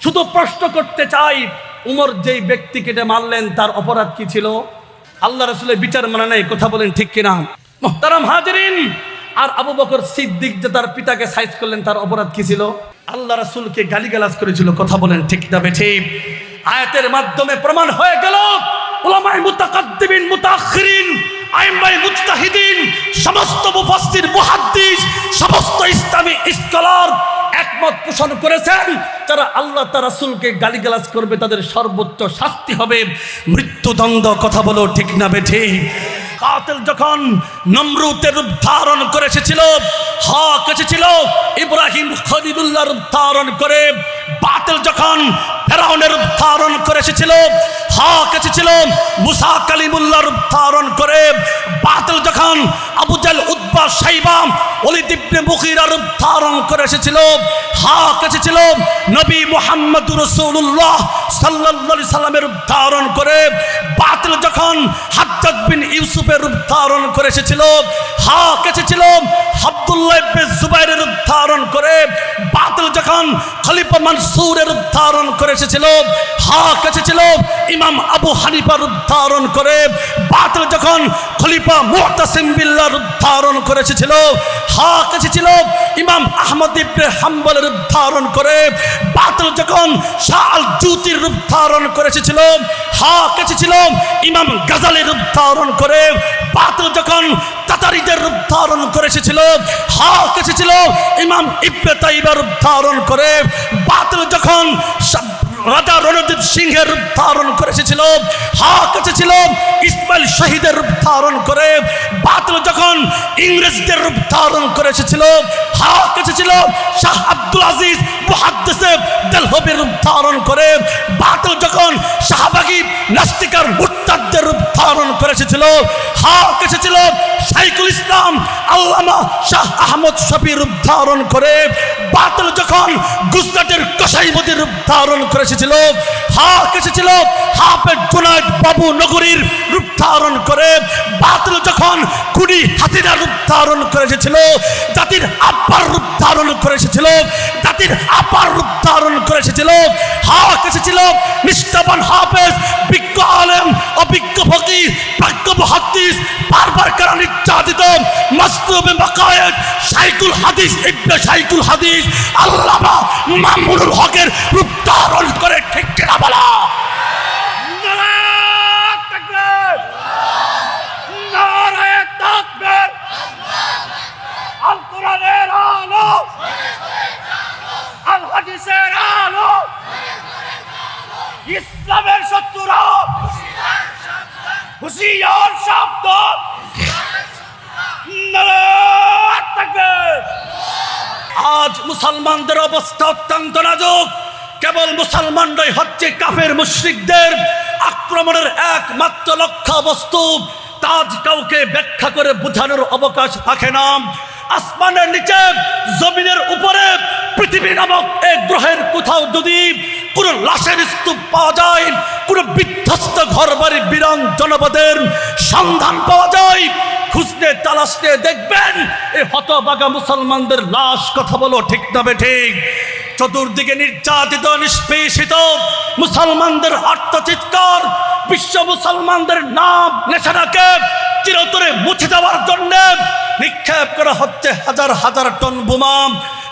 শুধু প্রশ্ন করতে চাই, উমর যেই ব্যক্তিকে যে মারলেন, তার অপরাধ কি ছিল? আল্লাহ রসুলের বিচার মানে নাই, কথা বলেন ঠিক কিনা? মোহতারাম হাজরিন! আর আবু বকর সিদ্দিক যে তার পিতাকে সাইজ করলেন, তার অপরাধ কি ছিল? আল্লাহ রসুলকে গালিগালাজ করেছিল, কথা বলেন ঠিক না ঠিক আয়াতের মাধ্যমে প্রমাণ হয়ে গেল সমস্ত মুফাসসির সমস্ত ইসলামী স্কলার একমত পোষণ করেছেন, যারা আল্লাহ তার রাসূলকে গালিগালাজ করবে, তাদের সর্বোচ্চ শাস্তি হবে। মৃত্যুদণ্ড কথা বলো ঠিক না বেঠে কাতিল যখন নমরুতের রূপ ধারণ করে এসেছিল, হক এসেছিল, ইব্রাহিম খলিলুল্লাহ রূপ ধারণ করে, বাতিল যখন ফেরাউনের রূপ ধারণ করে এসেছিল, হক এসেছিল, মুসা কালিমুল্লাহ রূপ ধারণ করে, বাতিল যখন আবু জাল উদ্বা সাইবা অলিদ ইবনে মুগিরা রূপ ধারণ করে এসেছিল হক এসেছিল নবী মুহাম্মদ রাসূলুল্লাহ সাল্লাল্লাহু আলাইহি সাল্লামের রূপ ধারণ করে। বাতিল যখন হাজ্জাজ বিন ইউসুফের রূপ ধারণ করে এসেছিল, হক এসেছিল আব্দুল্লাহ ইবনে জুবাইরের রূপ ধারণ করে। বাতিল যখন খলিফা মানসুরের রূপ ধারণ করে এসেছিল, হক এসেছিল ইমাম আবু হানিফা রূপ ধারণ করে। বাতিল যখন খলিফা মুহতাসিম বিল্লাহ রূপ ধারণ করে এসেছিল, হক এসেছিল ইমাম আহমদ ইবনে হাম্বলের রূপ ধারণ করে। বাতিল যখন শাল জ্যোতির রূপ ধারণ করে এসেছিল, হক এসেছিল, ইমাম গাজালের রূপ ধারণ করে। বাতিল যখন তাতারিদের রূপ ধারণ করে এসেছিল, হক এসেছিল, ইমাম ইবনে রূপ ধারণ করে। বাতিল যখন রাজা রণজিৎ সিংহের রূপ ধারণ করে এসেছিল হক এসেছিল ইসমাইল শহীদের রূপ ধারণ করে, বাতিল যখন ইংরেজদের রূপ ধারণ করে এসেছিল হক এসেছিল শাহ আব্দুল আজিজ মুহাদ্দিসে দেলহবের রূপ ধারণ করে, বাতিল যখন শাহবাগী নাস্তিকার মুরতাদদের রূপ ধারণ করে এসেছিল হক এসেছিল শাইকুল ইসলাম আল্লামা শাহ আহমদ শফির রূপ ধারণ করে, বাতিল যখন গুজরাটের কসাইমতির রূপ ধারণ করে এসেছিল। হক এসেছিল। হাফেজ জুনায়দ বাবু নগরীর রূপ ধারণ করে, বাতিল যখন কুড়ি হাতিরা রূপ ধারণ করে এসেছিল, জাতির আব্বার রূপ ধারণ করে এসেছিল, জাতির আব্বার রূপ ধারণ করে এসেছিল। হক এসেছিল, নিষ্ঠাবান হাফেজ, বিজ্ঞ আলেম, অভিজ্ঞ ফকির প্রাজ্ঞ মহাদ্দিস বারবার কারণ নির্যাতিত মাসরুবে মাকায়েত সাইকুল হাদিস, ইবনে সাইকুল হাদিস, আল্লামা মামুনুল হকের রূপ ধারণ করে ঠিক কিনা বলা? ইসলামের শত্রুরা হুশিয়ার শব্দ আজ মুসলমানদের অবস্থা অত্যন্ত নাজুক। কেবল মুসলমানরাই হচ্ছে কাফের মুশরিকদের আক্রমণের একমাত্র লক্ষ্য বস্তু তাজ কাউকে ব্যাখ্যা করে বোঝানোর অবকাশ রাখে না। আসমানের নিচে, জমিনের উপরে, পৃথিবী নামক এক গ্রহের কোথাও যদি কোন লাশের স্তূপ পাওয়া যায়, কোন বিধ্বস্ত ঘর বাড়ি বিরান জনপদের সন্ধান পাওয়া যায় খুঁজতে, তালাশতে দেখবেন, এই হতবাগা মুসলমানদের লাশ, কথা বলো ঠিক না ঠিক? চতুর্দিকে নির্যাতিত, নিষ্পেষিত মুসলমানদের আত্মচিৎকার বিশ্ব মুসলমানদের নাম নেশাটাকে চিরতরে মুছে দেওয়ার জন্য নিক্ষেপ করা হচ্ছে হাজার হাজার টন বোমা,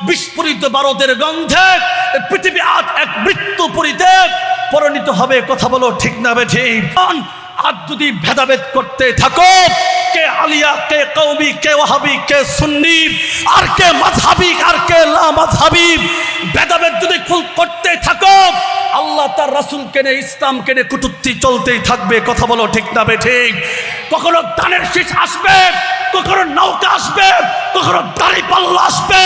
বিস্ফোরিত ভারতের গন্ধে পৃথিবী আজ এক মৃত্যুপুরীতে পরিণত হবে, কথা বলো ঠিক না বে ঠিক? আজ যদি ভেদাভেদ করতে থাকো, কে আলিয়া, কে কৌমি কে ওয়াহাবি, কে সুন্নি, আর কে মাঝহাবি আর কে লা ভেদাভেদ যদি করতে থাকো, আল্লাহ তার রাসূল কেনে ইসলাম কেনে কুটুত্তি চলতেই থাকবে। কথা বলো ঠিক না বে ঠিক? কখনো দানের শীষ আসবে, কখনো নৌকা আসবে, কখনো দাড়ি পাল্লা আসবে।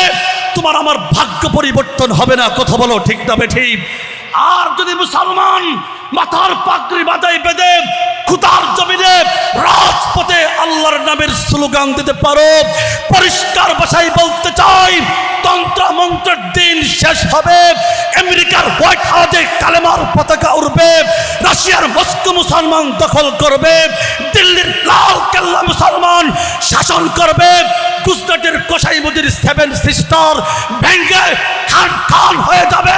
তোমার আমার ভাগ্য পরিবর্তন হবে না। কথা বলো ঠিক না বে ঠিক? আর যদি মুসলমান মাথার পাগড়ি বাদাই বেঁধে খুদার জমিনে রাজপথে আল্লাহর নামের স্লোগান দিতে পারো, পরিষ্কার ভাষায় বলতে চাই তন্ত্র মন্ত্রের দিন শেষ হবে, আমেরিকার হোয়াইট হাউসে কালেমার পতাকা উড়বে, রাশিয়ার মস্কো মুসলমান দখল করবে, দিল্লির লাল কেল্লা মুসলমান শাসন করবে গুজরাটের কোসাইমুদির সেভেন সিস্টার ভেঙ্গে খান হয়ে যাবে।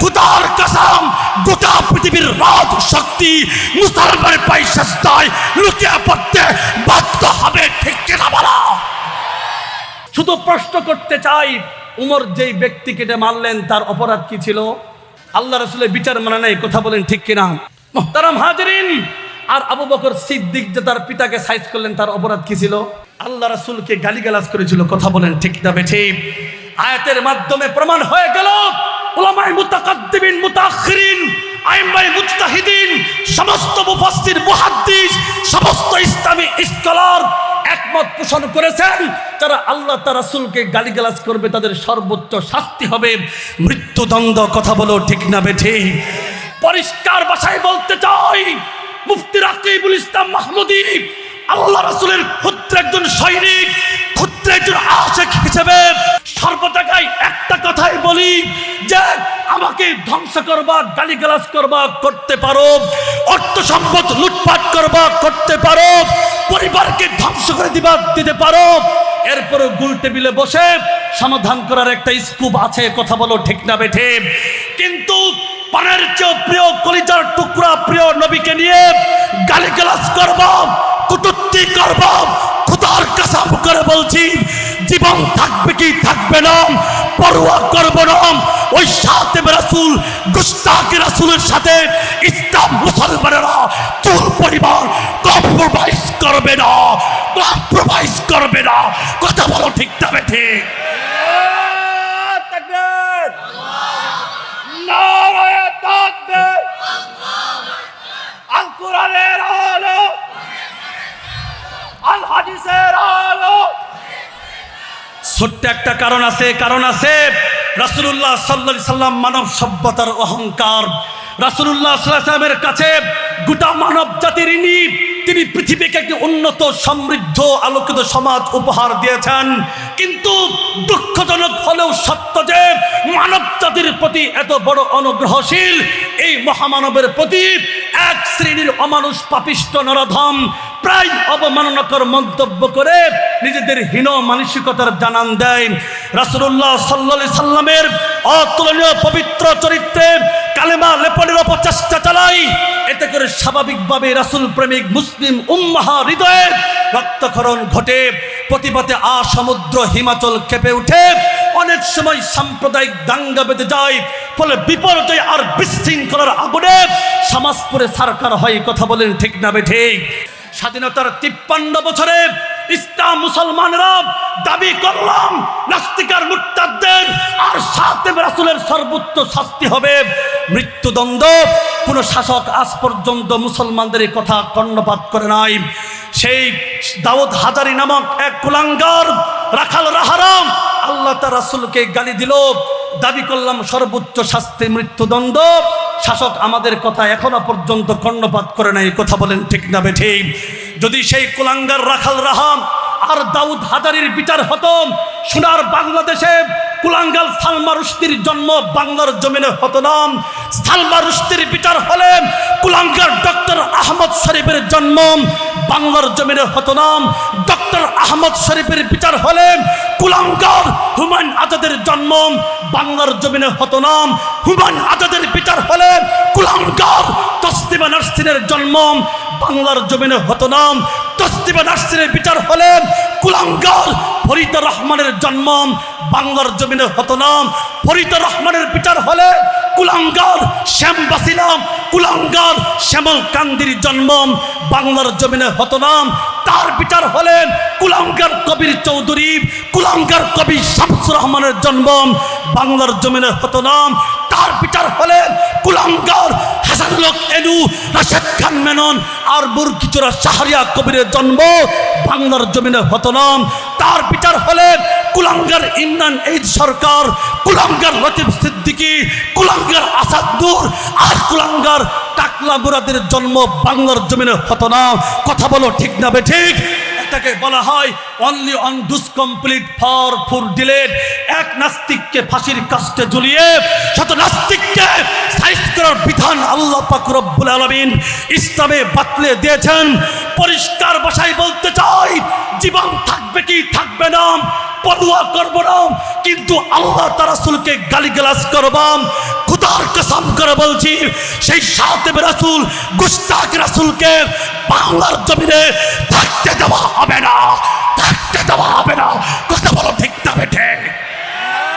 খুদার কসম, গোটা পৃথিবীর রাজ শক্তি মুসলমানের পাইশাস্তায় লুকিয়ে পড়তে বাধ্য হবে, ঠিক কিনা বলা? শুধু প্রশ্ন করতে চাই, উমর যেই ব্যক্তি কেটে মারলেন, তার অপরাধ কি ছিল? আল্লাহ রসুলের বিচার মানে নাই, কথা বলেন ঠিক কিনা? মোহতারাম হাজরিন! আর আবু বকর সিদ্দিক যে তার পিতাকে সাইজ করলেন, তার অপরাধ কি ছিল? আল্লাহ রসুলকে গালিগালাজ করেছিল, কথা বলেন ঠিক না বেঠে আয়াতের মাধ্যমে প্রমাণ হয়ে গেল ওলামাই মুতাকাদ্দিমিন মুতাখিরিন আইমাই মুজতাহিদিন, সমস্ত মুফাসসির মুহাদ্দিস, সমস্ত ইসলামী স্কলার একমত পোষণ করেছেন, যারা আল্লাহ তার রাসূলকে গালিগালাজ করবে, তাদের সর্বোচ্চ শাস্তি হবে। মৃত্যুদণ্ড, কথা বলো ঠিক না বেঠে পরিষ্কার ভাষায় বলতে চাই, মুফতি রাকিবুল ইসলাম মাহমুদি, আল্লাহ রাসূলের ক্ষুদ্র একজন সৈনিক, ক্ষুদ্র একজন আশেক হিসেবে সর্বজায়গায় একটা কথাই বলি যে আমাকে ধ্বংস করবা, গালিগালাজ করবা, করতে পারো। অর্থ সম্পদ লুটপাট করবা, করতে পারো। পরিবারকে ধ্বংস করে দিবা, দিতে পারো। এরপরে গুল টেবিলে বসে সমাধান করার একটা স্কুপ আছে, কথা বলো ঠিক না বেঠে। কিন্তু পানের চেয়েও প্রিয়, কলিজার টুকরা প্রিয় নবীকে নিয়ে গালিগালাজ করব কুটুত্তি করব বলছি, জীবন থাকবে কি থাকবে না? পরোয়া করব না। ওই সাথে রাসুল গুস্তাকে রাসুলের সাথে ইসলাম মুসলমানেরা চুল পরিবার কম্প্রোমাইজ করবে না। কম্প্রোমাইজ করবে না। কথা বলো ঠিক তবে ঠিক। ছোট্ট একটা কারণ আছে কারণ আছে রাসুল্লাহ সাল্লা সাল্লাম মানব সভ্যতার অহংকার। রাসুল্লাহ সাল্লাহ সাল্লামের কাছে গোটা মানব জাতির ইনি তিনি পৃথিবীকে একটি উন্নত, সমৃদ্ধ, আলোকিত সমাজ উপহার দিয়েছেন। কিন্তু দুঃখজনক হলেও সত্য যে মানব জাতির প্রতি এত বড় অনুগ্রহশীল, এই মহামানবের প্রতি এক শ্রেণির অমানুষ পাপিষ্ট নরধম প্রায় অবমাননাকর মন্তব্য করে নিজেদের হীন মানসিকতার জানান দেয়। রাসুল্লাহ সাল্লাল্লাহু সাল্লামের অতুলনীয় পবিত্র চরিত্রে কালেমা লেপনের অপচেষ্টা চালাই। এতে করে স্বাভাবিকভাবে রাসুল প্রেমিক মুসলিম উম্মাহা হৃদয়ে রক্তক্ষরণ ঘটে। প্রতিবাদে আ সমুদ্র হিমাচল কেঁপে উঠে অনেক সময় সাম্প্রদায়িক দাঙ্গা বেঁধে যায়। ফলে বিপর্যয় আর বিশৃঙ্খলার আগুনে সমাজপুরে সারকার হয় কথা বলেন ঠিক না বে ঠিক। স্বাধীনতার তিপ্পান্ন বছরে ইসলাম মুসলমানরা দাবি করলাম, নাস্তিকার মুক্তাদের আর সাথে রাসুলের সর্বোচ্চ শাস্তি হবে। মৃত্যুদণ্ড, কোন শাসক আজ পর্যন্ত মুসলমানদের কথা কর্ণপাত করে নাই। সেই দাউদ হাজারি নামক এক কুলাঙ্গার, রাখাল রাহারাম, আল্লাহ তার রাসুলকে গালি দিল, দাবি করলাম সর্বোচ্চ শাস্তি মৃত্যুদণ্ড। শাসক আমাদের কথা এখনও পর্যন্ত কর্ণপাত করে নাই, কথা বলেন ঠিক না বেঠে যদি সেই কুলাঙ্গার রাখাল রাহাম আর দাউদ হাজারির বিচার হতো, সোনার বাংলাদেশে কুলাঙ্গাল সালমা রুস্তির জন্ম বাংলার জমিনে হতো না। সালমা রুস্তির বিচার হলে কুলাঙ্গার ডক্টর আহমদ শরীফের জন্ম বাংলার জমিনে হতো না। ডক্টর আহমদ শরীফের বিচার হলে কুলাঙ্গার হুমায়ুন আজাদের জন্ম বাংলার জমিনে হতো না। হুমায়ুন আজাদের বিচার হলে কুলাঙ্গার তসলিমা নার্সিনের জন্ম বাংলার জমিনে হতো না। তসলিমা নার্সিনের বিচার হলে কুলাঙ্গার ফরিদ রহমানের জন্ম বাংলার জমিনে হতো না। ফরিদ রহমানের বিচার হলে কুলাঙ্গার শ্যাম বাসিলাম কুলাঙ্গার শ্যামল কান্দির জন্ম বাংলার জমিনে হতো না। তার বিচার হলেন কুলাঙ্গার কবির চৌধুরী, কুলাঙ্গার কবি শামসুর রহমানের জন্ম বাংলার জমিনে হতো না। তার বিচার হলেন কুলাঙ্গার লোক এনু রাশেদ খান মেনন আর মুরগিচোরা শাহরিয়া কবিরের জন্ম বাংলার জমিনে হতো তার বিচার হলেন কুলাঙ্গার ইমরান এইদ সরকার কুলাঙ্গার লতিফ সিদ্দিকী কুলাঙ্গার আসাদ নূর আর কুলাঙ্গার টাকলা বুড়াদের জন্ম বাংলার জমিনে হতো কথা বলো ঠিক না বে ঠিক? এটাকে বলা হয় অনলি অন ডুস কমপ্লিট ফর ফুর ডিলেট এক নাস্তিককে ফাঁসির কাস্টে ঝুলিয়ে শত নাস্তিককে সাইজ করার বিধান আল্লাহ পাক রব্বুল আলামিন ইসলামে বাতলে দিয়েছেন। পরিষ্কার ভাষায় বলতে চাই, জীবন থাকবে কি থাকবে না, পরোয়া করব না, কিন্তু আল্লাহ তার রাসূলকে গালিগালাজ করবাম। আল্লাহর কসম করে বলছি, সেই সাতেব রাসুল গুস্তাক রাসুলকে বাংলার জমিনে থাকতে দেওয়া হবে না, থাকতে দেওয়া হবে না। কথা বলো ঠিক না বেঠে।